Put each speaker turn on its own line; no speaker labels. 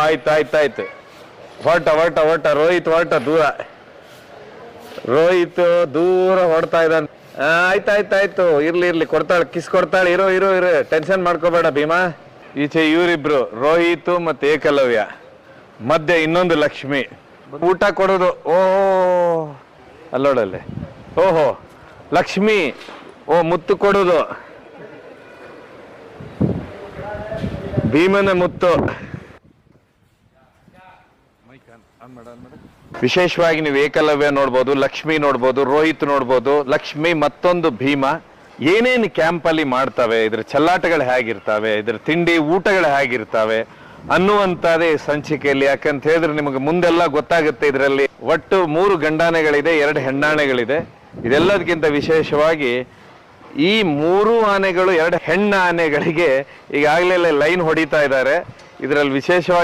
ಆಯ್ತು ಆಯ್ತು ಆಯ್ತು. ಹೊರಟ ಹೊರಟ ಹೊರಟ, ರೋಹಿತ್ ಹೊರಟ ದೂರ. ರೋಹಿತ್ ದೂರ ಹೊಡ್ತಾ ಇದ್ದಾನೆ. ಆಯ್ತಾಯ್ತಾಯ್ತು ಆಯ್ತು ಆಯ್ತು ಆಯ್ತು. ಇರ್ಲಿ ಇರ್ಲಿ. ಕೊಡ್ತಾಳೆ, ಕಿಸ್ ಕೊಡ್ತಾಳೆ. ಇರೋ ಇರೋ ಇರೋ. ಟೆನ್ಷನ್ ಮಾಡ್ಕೋಬೇಡ ಭೀಮಾ. ಈಚೆ ಇವರಿಬ್ರು, ರೋಹಿತ್ ಮತ್ತೆ ಏಕಲವ್ಯ. ಮಧ್ಯೆ ಇನ್ನೊಂದು ಲಕ್ಷ್ಮಿ. ಊಟ ಕೊಡೋದು. ಓ ಅಲ್ಲೋಡಲ್ಲಿ. ಓಹೋ ಲಕ್ಷ್ಮಿ. ಓ, ಮುತ್ತು ಕೊಡೋದು. ಭೀಮನ ಮುತ್ತು. ವಿಶೇಷವಾಗಿ ನೀವು ಏಕಲವ್ಯ ನೋಡ್ಬೋದು, ಲಕ್ಷ್ಮಿ ನೋಡ್ಬೋದು, ರೋಹಿತ್ ನೋಡ್ಬೋದು, ಲಕ್ಷ್ಮಿ ಮತ್ತೊಂದು ಭೀಮ. ಏನೇನು ಕ್ಯಾಂಪಲ್ಲಿ ಮಾಡ್ತವೆ, ಇದ್ರ ಚಲ್ಲಾಟಗಳು ಹೇಗಿರ್ತವೆ, ಇದ್ರ ತಿಂಡಿ ಊಟಗಳು ಹೇಗಿರ್ತವೆ ಅನ್ನುವಂಥದ್ದೇ ಸಂಚಿಕೆಯಲ್ಲಿ. ಯಾಕಂತ ಹೇಳಿದ್ರೆ ನಿಮಗೆ ಮುಂದೆಲ್ಲ ಗೊತ್ತಾಗುತ್ತೆ ಇದರಲ್ಲಿ. ಒಟ್ಟು ಮೂರು ಗಂಡಾನೆಗಳಿದೆ, ಎರಡು ಹೆಣ್ಣಾನೆಗಳಿದೆ. ಇದೆಲ್ಲದಕ್ಕಿಂತ ವಿಶೇಷವಾಗಿ ಈ ಮೂರು ಆನೆಗಳು ಎರಡು ಹೆಣ್ಣು ಆನೆಗಳಿಗೆ ಈಗಾಗಲೇ ಲೈನ್ ಹೊಡಿತಾ ಇದ್ದಾರೆ. ಇದರಲ್ಲಿ ವಿಶೇಷವಾಗಿ